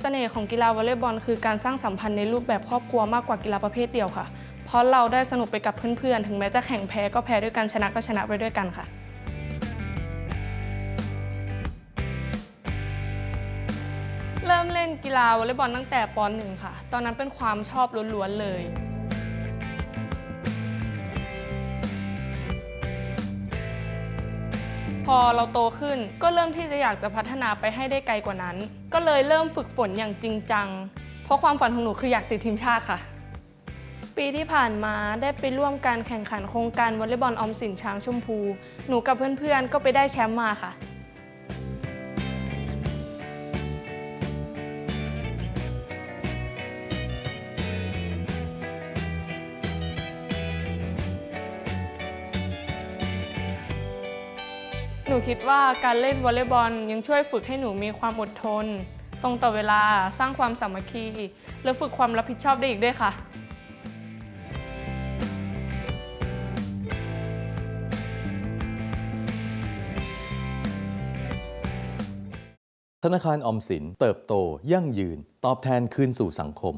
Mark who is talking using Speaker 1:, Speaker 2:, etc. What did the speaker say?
Speaker 1: เสน่ห์ของกีฬาวอลเลย์บอลคือการสร้างสัมพันธ์ในรูปแบบครอบครัวมากกว่ากีฬาประเภทเดียวค่ะ เพราะเราได้สนุกไปกับเพื่อนๆ ถึงแม้จะแข่งแพ้ก็แพ้ด้วยกันชนะก็ชนะไปด้วยกันค่ะ เริ่มเล่นกีฬาวอลเลย์บอลตั้งแต่ป .1 ค่ะ ตอนนั้นเป็นความชอบล้วนๆเลย พอเราโตขึ้น ก็เริ่มที่จะอยากจะพัฒนาไปให้ได้ไกลกว่านั้น ก็เลยเริ่มฝึกฝนอย่างจริงจัง เพราะความฝันของหนูคืออยากติดทีมชาติค่ะ ปีที่ผ่านมาได้ไปร่วมการแข่งขันโครงการวอลเลย์บอลออมสินช้างชมพู หนูกับเพื่อนๆ ก็ไปได้แชมป์มาค่ะ หนูคิดว่าการเล่นวอลเลย์บอลยังช่วยฝึกให้หนูมีความอดทน ตรงต่อเวลาสร้างความสามัคคี และฝึกความรับผิดชอบได้อีกด้วยค่ะ
Speaker 2: ธนาคารออมสินเติบโตยั่งยืน ตอบแทนคืนสู่สังคม